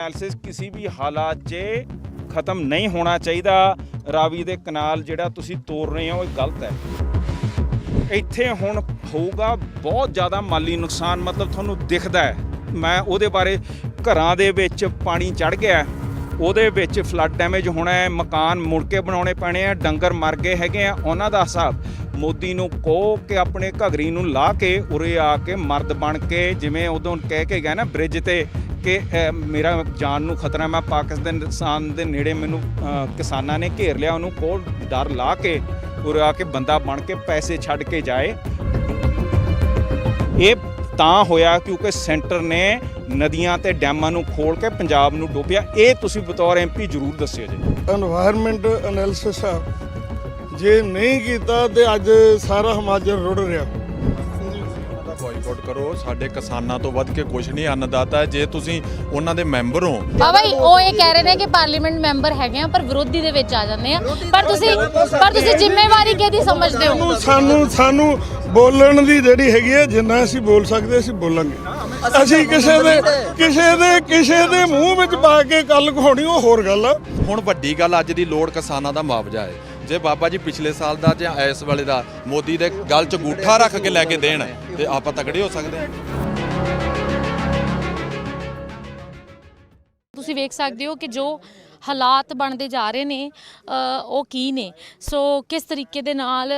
Analysis ਕਿਸੇ ਵੀ ਹਾਲਾਤ 'ਚ ਖਤਮ ਨਹੀਂ ਹੋਣਾ ਚਾਹੀਦਾ। ਰਾਵੀ ਦੇ ਕਨਾਲ ਜਿਹੜਾ ਤੁਸੀਂ ਤੋੜ ਰਹੇ ਹੋ, ਇਹ ਗਲਤ ਹੈ। ਇੱਥੇ ਹੁਣ ਹੋਊਗਾ ਬਹੁਤ ਜ਼ਿਆਦਾ ਮਾਲੀ ਨੁਕਸਾਨ, ਮਤਲਬ ਤੁਹਾਨੂੰ ਦਿਖਦਾ ਹੈ। ਮੈਂ ਉਹਦੇ ਬਾਰੇ ਘਰਾਂ ਦੇ ਵਿੱਚ ਪਾਣੀ ਚੜ ਗਿਆ ਉਹਦੇ ਵਿੱਚ ਫਲੱਡ ਡੈਮੇਜ ਹੋਣਾ ਹੈ, ਮਕਾਨ ਮੁੜ ਕੇ ਬਣਾਉਣੇ ਪੈਣੇ ਆ, ਡੰਗਰ ਮਰ ਗਏ ਹੈਗੇ ਆ। ਉਹਨਾਂ ਦਾ ਹਿਸਾਬ ਮੋਦੀ ਨੂੰ ਕੋ ਕਿ ਆਪਣੇ ਘਗਰੀ ਨੂੰ ਲਾ ਕੇ ਉਰੇ ਆ ਕੇ ਮਰਦ ਬਣ ਕੇ ਜਿਵੇਂ ਉਦੋਂ ਕਹਿ ਕੇ ਗਿਆ ਨਾ ਬ੍ਰਿਜ ਤੇ ਕਿ ਮੇਰਾ ਜਾਨ ਨੂੰ ਖਤਰਾ, ਮੈਂ ਪਾਕਿਸਤਾਨ ਦੇ ਨੇੜੇ ਮੈਨੂੰ ਕਿਸਾਨਾਂ ਨੇ ਘੇਰ ਲਿਆ, ਉਹਨੂੰ ਕੋਲ ਡਰ ਲਾ ਕੇ ਉਰੇ ਆ ਕੇ ਬੰਦਾ ਬਣ ਕੇ ਪੈਸੇ ਛੱਡ ਕੇ ਜਾਏ। ਇਹ ਤਾਂ ਹੋਇਆ ਕਿਉਂਕਿ ਸੈਂਟਰ ਨੇ ਨਦੀਆਂ ਤੇ ਡੈਮਾਂ ਨੂੰ ਖੋਲ ਕੇ ਪੰਜਾਬ ਨੂੰ ਡੋਬਿਆ। ਇਹ ਤੁਸੀਂ ਬਤੌਰ ਐਮਪੀ ਜ਼ਰੂਰ ਦੱਸਿਓ ਜੀ। এনवायरमेंट एनालिसिस ਜੇ ਨਹੀਂ ਕੀਤਾ ਤੇ ਅੱਜ ਸਾਰਾ ਹਿਮਾਚਲ ਰੁੜ ਰਿਹਾ। ਦਾ ਬਾਈਕਾਟ ਕਰੋ ਸਾਡੇ ਕਿਸਾਨਾਂ ਤੋਂ ਵੱਧ ਕੇ ਕੁਝ ਨਹੀਂ ਅੰਨਦਾਤਾ। ਜੇ ਤੁਸੀਂ ਉਹਨਾਂ ਦੇ ਮੈਂਬਰ ਹੋ। ਬਾਬਾ ਜੀ ਉਹ ਇਹ ਕਹਿ ਰਹੇ ਨੇ ਕਿ ਪਾਰਲੀਮੈਂਟ ਮੈਂਬਰ ਹੈਗੇ ਆ ਪਰ ਵਿਰੋਧੀ ਦੇ ਵਿੱਚ ਆ ਜਾਂਦੇ ਆ। ਪਰ ਤੁਸੀਂ ਪਰ ਤੁਸੀਂ ਜ਼ਿੰਮੇਵਾਰੀ ਕਿਹਦੀ ਸਮਝਦੇ ਹੋ? ਸਾਨੂੰ ਸਾਨੂੰ ਸਾਨੂੰ ਬੋਲਣ ਦੀ ਜਿਹੜੀ ਹੈਗੀ ਹੈ ਜਿੰਨਾ ਅਸੀਂ ਬੋਲ ਸਕਦੇ ਅਸੀਂ ਬੋਲਾਂਗੇ। ਅਸੀਂ ਕਿਸੇ ਦੇ ਕਿਸੇ ਦੇ ਕਿਸੇ ਦੇ ਮੂੰਹ ਵਿੱਚ ਪਾ ਕੇ ਗੱਲ ਕਹਾਉਣੀ ਉਹ ਹੋਰ ਗੱਲ ਆ। ਹੁਣ ਵੱਡੀ ਗੱਲ ਅੱਜ ਦੀ ਲੋੜ ਕਿਸਾਨਾਂ ਦਾ ਮੁਆਵਜ਼ਾ ਹੈ। ਜੇ ਬਾਬਾ ਜੀ ਪਿਛਲੇ ਸਾਲ ਦਾ ਜਾਂ ਇਸ ਵਾਲੇ ਦਾ ਮੋਦੀ ਦੇ ਗਲ 'ਚ ਗੂਠਾ ਰੱਖ ਕੇ ਲੈ ਕੇ ਦੇਣ ਤੇ ਆਪਾਂ ਤਕੜੇ ਹੋ ਸਕਦੇ ਹਾਂ। ਤੁਸੀਂ ਵੇਖ ਸਕਦੇ ਹੋ ਕਿ ਜੋ ਹਾਲਾਤ ਬਣਦੇ ਜਾ ਰਹੇ ਨੇ ਉਹ ਕੀ ਨੇ। ਸੋ ਕਿਸ ਤਰੀਕੇ ਦੇ ਨਾਲ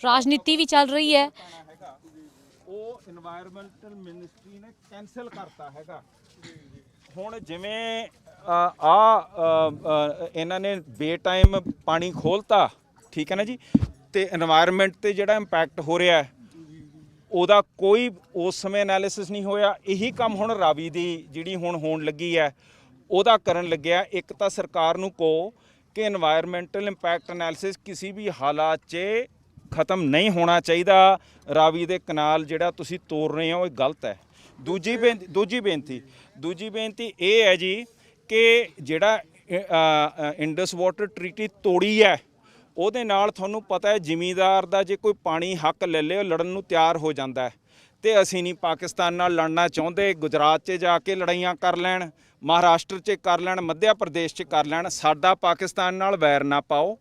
ਰਾਜਨੀਤੀ ਵੀ ਚੱਲ ਰਹੀ ਹੈ। ਉਹ এনवायरमेंटल ਮਿਨਿਸਟਰੀ ਨੇ ਕੈਨਸਲ ਕਰਤਾ ਹੈਗਾ। ਹੁਣ ਜਿਵੇਂ ਆ ਇਹਨਾਂ ਨੇ ਬੇ ਟਾਈਮ ਪਾਣੀ ਖੋਲਤਾ, ਠੀਕ ਹੈ ਨਾ ਜੀ? ਤੇ এনवायरमेंट ਤੇ ਜਿਹੜਾ ਇੰਪੈਕਟ ਹੋ ਰਿਹਾ ਹੈ, ਉਹਦਾ ਕੋਈ ਉਸ ਸਮੇਂ ਐਨਾਲਿਸਿਸ ਨਹੀਂ ਹੋਇਆ। ਇਹੀ ਕੰਮ ਹੁਣ ਰਾਵੀ ਦੀ ਜਿਹੜੀ ਹੁਣ ਹੋਣ ਲੱਗੀ ਹੈ, ਉਹਦਾ ਕਰਨ ਲੱਗਿਆ। ਇੱਕ ਤਾਂ ਸਰਕਾਰ ਨੂੰ ਕੋ ਕਿ এনवायरमेंटल ਇੰਪੈਕਟ ਐਨਾਲਿਸਿਸ ਕਿਸੇ ਵੀ ਹਾਲਾਤ 'ਚ ਖਤਮ ਨਹੀਂ ਹੋਣਾ ਚਾਹੀਦਾ। ਰਾਵੀ ਦੇ ਕਨਾਲ ਜਿਹੜਾ ਤੁਸੀਂ ਤੋੜ ਰਹੇ ਹੋ, ਇਹ ਗਲਤ ਹੈ। ਦੂਜੀ ਬੇਨਤੀ ਦੂਜੀ ਬੇਨਤੀ ਦੂਜੀ ਬੇਨਤੀ ਇਹ ਹੈ ਜੀ ਕਿ ਜਿਹੜਾ ਇੰਡਸ ਵਾਟਰ ਟ੍ਰੀਟੀ ਤੋੜੀ ਹੈ, ਉਹਦੇ ਨਾਲ ਤੁਹਾਨੂੰ ਪਤਾ ਹੈ ਜ਼ਿਮੀਂਦਾਰ ਦਾ ਜੇ ਕੋਈ ਪਾਣੀ ਹੱਕ ਲੈ ਲਿਓ ਲੜਨ ਨੂੰ ਤਿਆਰ ਹੋ ਜਾਂਦਾ ਹੈ। ਤੇ ਅਸੀਂ ਨਹੀਂ ਪਾਕਿਸਤਾਨ ਨਾਲ ਲੜਨਾ ਚਾਹੁੰਦੇ, ਗੁਜਰਾਤ 'ਚ ਜਾ ਕੇ ਲੜਾਈਆਂ ਕਰ ਲੈਣ, ਮਹਾਰਾਸ਼ਟਰ 'ਚ ਕਰ ਲੈਣ ਮੱਧ ਪ੍ਰਦੇਸ਼ 'ਚ ਕਰ ਲੈਣ, ਸਾਡਾ ਪਾਕਿਸਤਾਨ ਨਾਲ ਵੈਰ ਨਾ ਪਾਓ।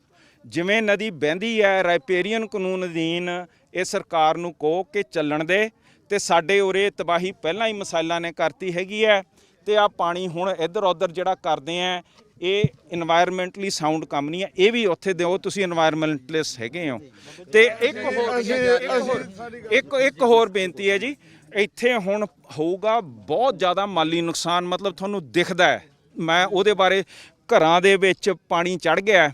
ਜਿਵੇਂ ਨਦੀ ਬਹਿੰਦੀ ਹੈ ਰਾਈਪੇਰੀਅਨ ਕਾਨੂੰਨ ਅਧੀਨ ਇਹ ਸਰਕਾਰ ਨੂੰ ਕਹੋ ਕਿ ਚੱਲਣ ਦੇ, ਤੇ ਸਾਡੇ ਉਰੇ ਤਬਾਹੀ ਪਹਿਲਾਂ ਹੀ ਮਸਾਇਲਾਂ ਨੇ ਕਰਤੀ ਹੈਗੀ ਹੈ। ਤੇ ਆ ਪਾਣੀ ਹੁਣ ਇੱਧਰ ਉੱਧਰ ਜਿਹੜਾ ਕਰਦੇ ਆ ਇਹ এনवायरमेंटਲੀ ਸਾਊਂਡ ਕੰਮ ਨਹੀਂ ਹੈ ਇਹ ਵੀ ਉੱਥੇ ਦਿਓ ਤੁਸੀਂ এনवायरमेंटਲਿਸਟ ਹੈਗੇ ਹੋ। ਤੇ ਇੱਕ ਹੋਰ ਇੱਕ ਇੱਕ ਹੋਰ ਬੇਨਤੀ ਹੈ ਜੀ ਇੱਥੇ ਹੁਣ ਹੋਊਗਾ ਬਹੁਤ ਜ਼ਿਆਦਾ ਮਾਲੀ ਨੁਕਸਾਨ ਮਤਲਬ ਤੁਹਾਨੂੰ ਦਿਖਦਾ ਮੈਂ ਉਹਦੇ ਬਾਰੇ ਘਰਾਂ ਦੇ ਵਿੱਚ ਪਾਣੀ ਚੜ ਗਿਆ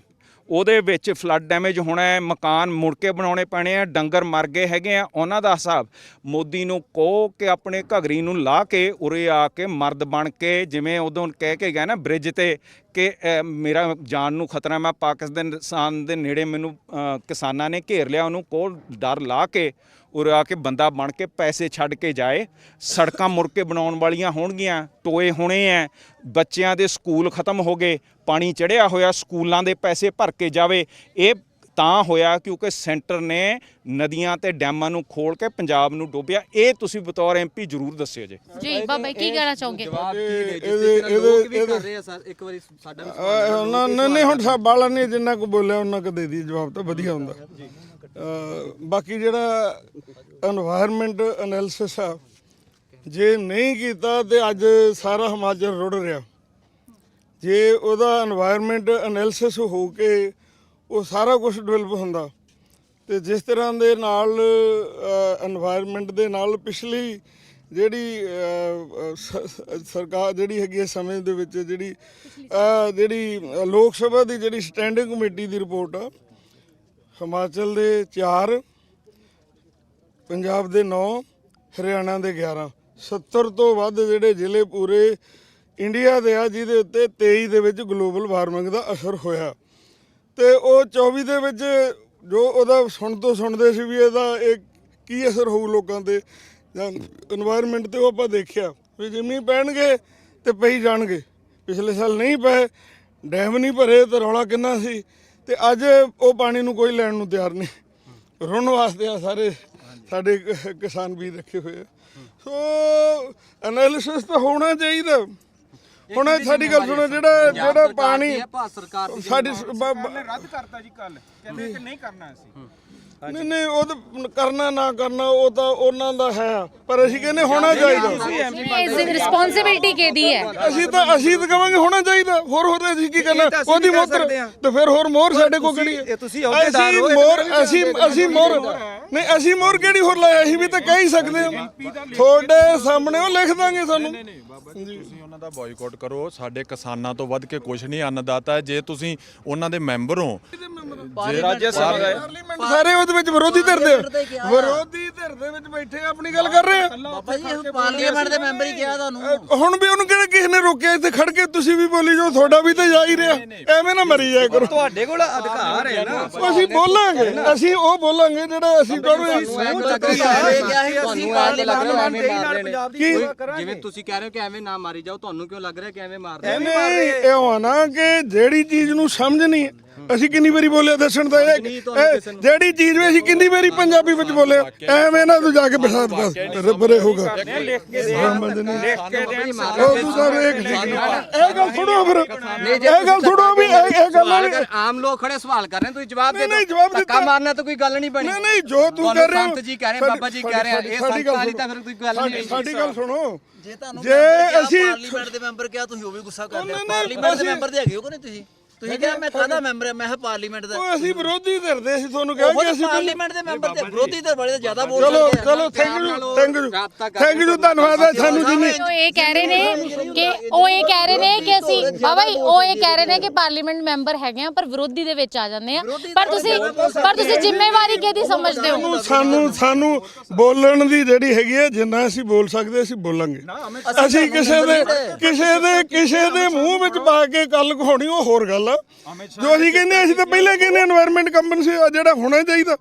ਉਹਦੇ ਵਿੱਚ ਫਲੱਡ ਡੈਮੇਜ ਹੋਣਾ ਹੈ, ਮਕਾਨ ਮੁੜ ਕੇ ਬਣਾਉਣੇ ਪੈਣੇ ਆ, ਡੰਗਰ ਮਰ ਗਏ ਹੈਗੇ ਆ, ਉਹਨਾਂ ਦਾ ਹਿਸਾਬ ਮੋਦੀ ਨੂੰ ਕੋ ਕਿ ਆਪਣੇ ਘਗਰੀ ਨੂੰ ਲਾ ਕੇ ਉਰੇ ਆ ਕੇ ਮਰਦ ਬਣ ਕੇ, ਜਿਵੇਂ ਉਦੋਂ ਕਹਿ ਕੇ ਗਿਆ ਨਾ ਬ੍ਰਿਜ ਤੇ ਕਿ ਮੇਰਾ ਜਾਨ ਨੂੰ ਖਤਰਾ, ਮੈਂ ਪਾਕਿਸਤਾਨ ਦੇ ਨੇੜੇ ਮੈਨੂੰ ਕਿਸਾਨਾਂ ਨੇ ਘੇਰ ਲਿਆ, ਉਹਨੂੰ ਕੋਲ ਡਰ ਲਾ ਕੇ ਉਰੇ ਆ ਕੇ ਬੰਦਾ ਬਣ ਕੇ ਪੈਸੇ ਛੱਡ ਕੇ ਜਾਏ। ਸੜਕਾਂ ਮੁੜ ਕੇ ਬਣਾਉਣ ਵਾਲੀਆਂ ਹੋਣਗੀਆਂ ਟੋਏ ਹੋਣੇ ਐ। ਬੱਚਿਆਂ ਦੇ ਸਕੂਲ ਖਤਮ ਹੋ ਗਏ ਪਾਣੀ ਚੜਿਆ ਹੋਇਆ ਸਕੂਲਾਂ ਦੇ ਪੈਸੇ ਭਰ ਕੇ ਜਾਵੇ। ਇਹ ਤਾਂ ਹੋਇਆ ਕਿਉਂਕਿ ਸੈਂਟਰ ਨੇ ਨਦੀਆਂ ਤੇ ਡੈਮਾਂ ਨੂੰ ਖੋਲ ਕੇ ਪੰਜਾਬ ਨੂੰ ਡੋਬਿਆ। ਇਹ ਤੁਸੀਂ ਬਤੌਰ ਐਮਪੀ ਜ਼ਰੂਰ ਦੱਸਿਓ ਜੀ। ਜੀ ਬਾਬਾ ਕੀ ਕਹਿਣਾ ਚਾਹੋਗੇ? ਜਵਾਬ ਕੀ ਲੋਕ ਵੀ ਕਰ ਰਹੇ ਆ ਸਰ ਇੱਕ ਵਾਰੀ ਸਾਡਾ ਵੀ ਨਹੀਂ ਨਹੀਂ ਹੁਣ ਸਭ ਬਾਲਾ ਨੇ ਜਿੰਨਾ ਕੁ ਬੋਲਿਆ ਉਹਨਾਂ ਕੁ ਦੇ ਦੀ ਜਵਾਬ ਤਾਂ ਵਧੀਆ ਹੁੰਦਾ। ਬਾਕੀ ਜਿਹੜਾ এনवायरमेंट ਐਨਾਲਿਸਿਸ ਆ, ਜੇ ਨਹੀਂ ਕੀਤਾ ਤੇ ਅੱਜ ਸਾਰਾ ਹਿਮਾਚਲ ਰੁੜ ਰਿਹਾ। ਜੇ ਉਹਦਾ এনवायरमेंट ਐਨਾਲਿਸਿਸ ਹੋ ਕੇ ਉਹ ਸਾਰਾ ਕੁਝ ਡਿਵੈਲਪ ਹੁੰਦਾ, ਤੇ ਜਿਸ ਤਰ੍ਹਾਂ ਦੇ ਨਾਲ এনवायरमेंट ਦੇ ਨਾਲ ਪਿਛਲੀ ਜਿਹੜੀ ਸਰਕਾਰ ਜਿਹੜੀ ਹੈਗੀ ਸਮੇਂ ਦੇ ਵਿੱਚ ਜਿਹੜੀ ਜਿਹੜੀ ਲੋਕ ਸਭਾ ਦੀ ਜਿਹੜੀ ਸਟੈਂਡਿੰਗ ਕਮੇਟੀ ਦੀ ਰਿਪੋਰਟ ਆ ਹਿਮਾਚਲ ਦੇ 4 ਪੰਜਾਬ ਦੇ 9 ਹਰਿਆਣਾ ਦੇ 11 70 ਤੋਂ ਵੱਧ ਜਿਹੜੇ ਜ਼ਿਲ੍ਹੇ ਪੂਰੇ ਇੰਡੀਆ ਦੇ ਆ, ਜਿਹਦੇ ਉੱਤੇ 23 ਦੇ ਵਿੱਚ ਗਲੋਬਲ ਵਾਰਮਿੰਗ ਦਾ ਅਸਰ ਹੋਇਆ। ਤੇ ਉਹ 24 ਦੇ ਵਿੱਚ ਜੋ ਉਹਦਾ ਸੁਣ ਤੋਂ ਸੁਣਦੇ ਸੀ ਵੀ ਇਹਦਾ ਇਹ ਕੀ ਅਸਰ ਹੋਊ ਲੋਕਾਂ ਤੇ, ਜਾਂ এনवायरमेंट ਤੇ ਉਹ ਆਪਾਂ ਦੇਖਿਆ ਵੀ ਜਿੰਮੀ ਪੈਣਗੇ ਤੇ ਪਈ ਜਾਣਗੇ। ਪਿਛਲੇ ਸਾਲ ਨਹੀਂ ਪਏ ਡੈਮ ਨਹੀਂ ਭਰੇ ਤਾਂ ਰੌਲਾ ਕਿੰਨਾ ਸੀ? ਤੇ ਅੱਜ ਉਹ ਪਾਣੀ ਨੂੰ ਕੋਈ ਲੈਣ ਨੂੰ ਤਿਆਰ ਨਹੀਂ। ਰੁਣ ਵਾਸਤੇ ਆ ਸਾਰੇ ਸਾਡੇ ਕਿਸਾਨ ਵੀਰ ਰੱਖੇ ਹੋਏ ਆ। ਸੋ ਐਨਾਲਿਸਿਸ ਤਾਂ ਹੋਣਾ ਚਾਹੀਦਾ। ਹੁਣ ਸਾਡੀ ਗੱਲ ਸੁਣੋ ਜਿਹੜਾ ਜਿਹੜਾ ਪਾਣੀ ਭਾਰਤ ਸਰਕਾਰ ਦੀ ਸਾਡੀ ਰੱਦ ਕਰਤਾ ਜੀ ਕੱਲ ਕਹਿੰਦੇ ਕਿ ਨਹੀਂ ਕਰਨਾ ਅਸੀਂ। ਨਹੀਂ ਨਹੀਂ ਉਹ ਤਾਂ ਕਰਨਾ ਨਾ ਕਰਨਾ ਉਹ ਤਾਂ ਉਹਨਾਂ ਦਾ ਹੈ। ਪਰ ਅਸੀਂ ਕਹਿੰਦੇ ਹੋਣਾ ਚਾਹੀਦਾ। ਰਿਸਪੌਂਸਿਬਿਲਟੀ ਕਿਹਦੀ ਹੈ? ਅਸੀਂ ਤਾਂ ਅਸੀਂ ਤਾਂ ਕਵਾਂਗੇ ਹੋਣਾ ਚਾਹੀਦਾ। ਹੋਰ ਹੋਰ ਅਸੀਂ ਕੀ ਕਰਨਾ? ਉਹਦੀ ਮੋਹਰ ਤੇ ਫਿਰ ਹੋਰ ਮੋਹਰ ਸਾਡੇ ਕੋਲ ਕਿਹੜੀ ਹੈ? ਤੁਸੀਂ ਅਹੁਦੇਦਾਰ ਅਸੀਂ ਹੋ, ਮੋਹਰ ਅਸੀਂ ਅਸੀਂ ਮੋਹਰ ਨਹੀਂ ਅਸੀਂ ਮੋਹਰ ਕਿਹੜੀ ਹੋਰ ਲਾਇਆ? ਅਸੀਂ ਵੀ ਤਾਂ ਕਹਿ ਹੀ ਸਕਦੇ ਹਾਂ। ਤੁਹਾਡੇ ਸਾਹਮਣੇ ਉਹ ਲਿਖ ਦਾਂਗੇ ਸਾਨੂੰ। ਤੁਸੀਂ ਉਹਨਾਂ ਦਾ ਬਾਈਕਾਟ ਕਰੋ। ਸਾਡੇ ਕਿਸਾਨਾਂ ਤੋਂ ਵੱਧ ਕੇ ਕੁਝ ਨਹੀਂ ਅੰਨਦਾਤਾ ਹੈ। ਜੇ ਤੁਸੀਂ ਉਹਨਾਂ ਦੇ ਮੈਂਬਰ ਹੋ ਰਾਜ ਸਭਾ ਦਾ ਪਾਰਲੀਮੈਂਟ ਸਾਰੇ ਉਹਦੇ ਵਿੱਚ ਵਿਰੋਧੀ ਧਿਰ ਦੇ ਵਿਰੋਧੀ ਧਿਰ ਦੇ ਵਿੱਚ ਬੈਠੇ ਆਪਣੀ ਗੱਲ ਕਰ ਰਹੇ ਆ। ਬਾਬਾ ਜੀ ਇਹ ਪਾਰਲੀਮੈਂਟ ਦੇ ਮੈਂਬਰ ਹੀ ਕਿਹਾ ਤੁਹਾਨੂੰ। ਅਹ ਹੁਣ ਵੀ ਉਹਨੂੰ ਕਿਹੜਾ ਕਿਸੇ ਨੇ ਰੋਕਿਆ? ਇੱਥੇ ਖੜ ਕੇ ਤੁਸੀਂ ਵੀ ਬੋਲੀ ਜੋ ਤੁਹਾਡਾ ਵੀ ਤਾਂ ਜਾ ਹੀ ਰਿਹਾ। ਐਵੇਂ ਨਾ ਮਰੀ ਜਾਇਆ ਕਰੋ। ਤੁਹਾਡੇ ਕੋਲ ਅਧਿਕਾਰ ਹੈ ਨਾ। ਅਸੀਂ ਬੋਲਾਂਗੇ। ਅਸੀਂ ਉਹ ਬੋਲਾਂਗੇ ਜਿਹੜਾ ਅਸੀਂ ਕਰਾਂਗੇ ਤੁਹਾਨੂੰ ਐਵੇਂ ਲੱਗ ਰਿਹਾ ਐਵੇਂ ਮਾਰ ਰਹੇ ਨੇ ਕੀ ਜਿਵੇਂ ਤੁਸੀਂ ਕਹਿ ਰਹੇ ਹੋ ਕਿ ਐਵੇਂ ਨਾ ਮਾਰੀ ਜਾਓ ਤੁਹਾਨੂੰ ਕਿਉਂ ਲੱਗ ਰਿਹਾ ਕਿ ਐਵੇਂ ਮਾਰਦੇ ਨਹੀਂ ਇਹ ਹੋਣਾ ਕਿ ਜਿਹੜੀ ਚੀਜ਼ ਨੂੰ ਸਮਝ ਨਹੀਂ ਹੈ, ਅਸੀਂ ਕਿੰਨੀ ਵਾਰੀ ਬੋਲਿਆ ਦੱਸਣ ਦਾ ਜਿਹੜੀ ਚੀਜ਼ ਵੀ ਅਸੀਂ ਕਿੰਨੀ ਵਾਰੀ ਪੰਜਾਬੀ ਵਿੱਚ ਬੋਲਿਆ ਐਵੇਂ ਨਾ ਤੂੰ ਜਾ ਕੇ ਬਿਠਾ ਦੇ ਪਰੇ ਹੋਗਾ ਲਿਖ ਕੇ ਦੇ ਲਿਖ ਕੇ ਦੇਣ ਉਹ ਤੂੰ ਤਾਂ ਵੇਖ ਇਹ ਗੱਲ ਥੋੜੋ ਫਿਰ। ਇਹ ਗੱਲ ਥੋੜੋ ਵੀ ਇਹ ਇਹ ਗੱਲ ਸਵਾਲ ਵਾਲੀ ਕਰ ਆਮ ਲੋਕ ਖੜੇ ਸਵਾਲ ਕਰ ਰਹੇ ਨੇ ਤੁਸੀਂ ਜਵਾਬ ਦੇ ਨਹੀਂ, ਜਵਾਬ ਧੱਕਾ ਦਿੱਤਾ। ਮਾਰਨਾ ਤਾਂ ਕੋਈ ਗੱਲ ਨਹੀਂ ਬਣੀ। ਨਹੀਂ ਨਹੀਂ ਜੋ ਤੂੰ ਤੁਹਾਨੂੰ ਕਰ ਰਿਹਾ ਸੰਤ ਜੀ ਕਹਿ ਰਹੇ, ਬਾਬਾ ਜੀ ਕਹਿ ਰਹੇ ਆ, ਇਹ ਸਾਡੀ ਗੱਲ ਸੰਤਾਂ ਦੀ ਤਾਂ ਫਿਰ ਕੋਈ ਗੱਲ ਨਹੀਂ। ਸਾਡੀ ਗੱਲ ਸੁਣੋ। ਜੇ ਤੁਹਾਨੂੰ ਜੇ ਅਸੀਂ ਪਾਰਲੀਮੈਂਟ ਦੇ ਮੈਂਬਰ ਕਿਹਾ ਤੁਸੀਂ ਉਹ ਵੀ ਗੁੱਸਾ ਕਰ ਲਿਆ। ਪਾਰਲੀਮੈਂਟ ਦੇ ਮੈਂਬਰ ਦੇ ਹੈਗੇ ਹੋ ਕਿ ਨਹੀਂ ਤੁਸੀਂ? ਤੁਸੀਂ ਕਿਹਾ ਮੈਂ ਕਾਹਦਾ ਮੈਂਬਰ ਹਾਂ ਮੈਂ ਕਿਹਾ ਪਾਰਲੀਮੈਂਟ ਦਾ। ਉਹ ਅਸੀਂ ਵਿਰੋਧੀ ਧਿਰਦੇ ਅਸੀਂ ਤੁਹਾਨੂੰ ਕਿਹਾ ਕਿ ਅਸੀਂ ਪਾਰਲੀਮੈਂਟ ਦੇ ਮੈਂਬਰ ਤੇ ਵਿਰੋਧੀ ਤੇ ਬੜੇ ਜ਼ਿਆਦਾ ਬੋਲ ਚਲੋ ਚਲੋ thank you thank you thank you ਧੰਨਵਾਦ ਹੈ ਸਾਨੂੰ ਜਿੰਨੀ ਉਹ ਇਹ ਕਹਿ ਰਹੇ ਨੇ ਕਿ ਉਹ ਇਹ ਕਹਿ ਰਹੇ ਨੇ ਕਿ ਅਸੀਂ ਬਾਬਾ ਉਹ ਇਹ ਕਹਿ ਰਹੇ ਨੇ ਕਿ ਪਾਰਲੀਮੈਂਟ ਮੈਂਬਰ ਹੈਗੇ ਆ ਪਰ ਵਿਰੋਧੀ ਦੇ ਵਿੱਚ ਆ ਜਾਂਦੇ ਆ। ਪਰ ਤੁਸੀਂ ਪਰ ਤੁਸੀਂ ਜ਼ਿੰਮੇਵਾਰੀ ਕਿਹਦੀ ਸਮਝਦੇ ਹੋ? ਸਾਨੂੰ ਸਾਨੂੰ ਸਾਨੂੰ ਬੋਲਣ ਦੀ ਜਿਹੜੀ ਹੈਗੀ ਹੈ ਜਿੰਨਾ ਅਸੀਂ ਬੋਲ ਸਕਦੇ ਅਸੀਂ ਬੋਲਾਂਗੇ। ਅਸੀਂ ਕਿਸੇ ਦੇ ਕਿਸੇ ਦੇ ਕਿਸੇ ਦੇ ਮੂੰਹ ਵਿੱਚ ਪਾ ਕੇ ਗੱਲ ਕਹਾਉਣੀ ਉਹ ਹੋਰ ਗੱਲ ਗੱਲ ਜੋ ਅਸੀਂ ਕਹਿੰਦੇ ਅਸੀਂ ਤਾਂ ਪਹਿਲਾਂ ਕਹਿੰਦੇ এনवायरमेंट ਕੰਪਨਸੇ ਜਿਹੜਾ ਹੋਣਾ ਚਾਹੀਦਾ।